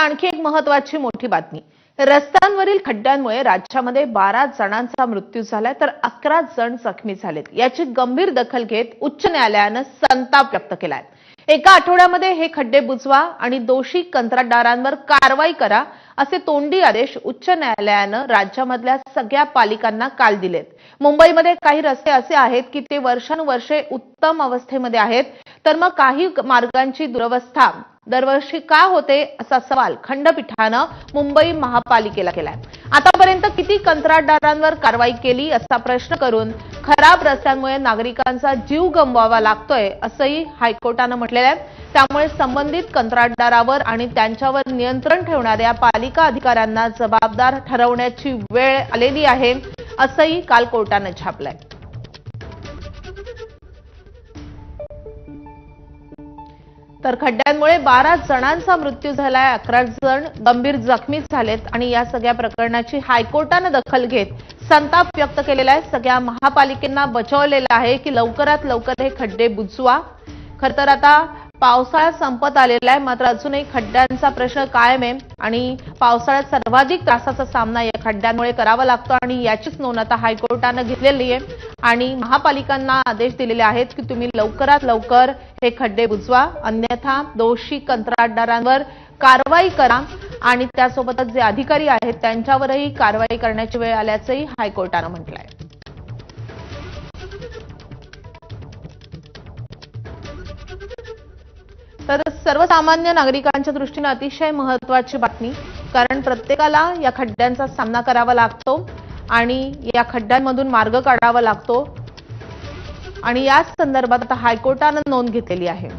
आणखी एक महत्वाची मोठी बातमी. रस्त्यांवरील खड्ड्यांमुळे राज्यामध्ये बारा जणांचा मृत्यू झालाय तर अकरा जण जखमी झालेत. याची गंभीर दखल घेत उच्च न्यायालयानं संताप व्यक्त केलाय. एका आठवड्यामध्ये हे खड्डे बुजवा आणि दोषी कंत्राटदारांवर कारवाई करा असे तोंडी आदेश उच्च न्यायालयानं राज्यामधल्या सगळ्या पालिकांना काल दिलेत. मुंबईमध्ये काही रस्ते असे आहेत की ते वर्षानुवर्षे उत्तम अवस्थेमध्ये आहेत. तर मग काही मार्गांची दुरवस्था. दरवर्षी का होते असा सवाल खंडपीठानं मुंबई महापालिकेला केलाय. आतापर्यंत किती कंत्राटदारांवर कारवाई केली असा प्रश्न करून खराब रस्त्यांमुळे नागरिकांचा जीव गमवावा लागतोय असंही हायकोर्टानं म्हटलेलं आहे. त्यामुळे संबंधित कंत्राटदारावर आणि त्यांच्यावर नियंत्रण ठेवणाऱ्या पालिका अधिकाऱ्यांना जबाबदार ठरवण्याची वेळ आलेली आहे असंही काल कोर्टानं छापलंय. तर खड्ड्यांमुळे बारा जणांचा मृत्यू झालाय. अकरा जण गंभीर जखमी झालेत आणि या सगळ्या प्रकरणाची हायकोर्टानं दखल घेत संताप व्यक्त केलेला आहे. सगळ्या महापालिकेंना बचावलेला आहे की लवकरात लवकर हे खड्डे बुजवा. खर तर आता पावसाळ्यात संपत आलेला आहे. मात्र अजूनही खड्ड्यांचा प्रश्न कायम आहे. आणि पावसाळ्यात सर्वाधिक त्रासाचा सामना या खड्ड्यांमुळे करावा लागतो आणि याचीच नोंद आता हायकोर्टानं घेतलेली आहे. आणि महापालिकांना आदेश दिलेले आहेत की तुम्ही लवकरात लवकर हे खड्डे बुजवा. अन्यथा दोषी कंत्राटदारांवर कारवाई करा. आणि त्यासोबतच जे अधिकारी आहेत त्यांच्यावरही कारवाई करण्याची वेळ आल्याचंही हायकोर्टानं म्हटलं आहे सर्वसामान्य नागरिकांच्या दृष्टीने अतिशय महत्वाची बातमी कारण प्रत्येकाला या खड्ड्यांचा सामना करावा लागतो आणि या खड्ड्यांमधून मार्ग काढावा लागतो. आणि याच संदर्भात आता हायकोर्टानं नोंद घेतलेली आहे.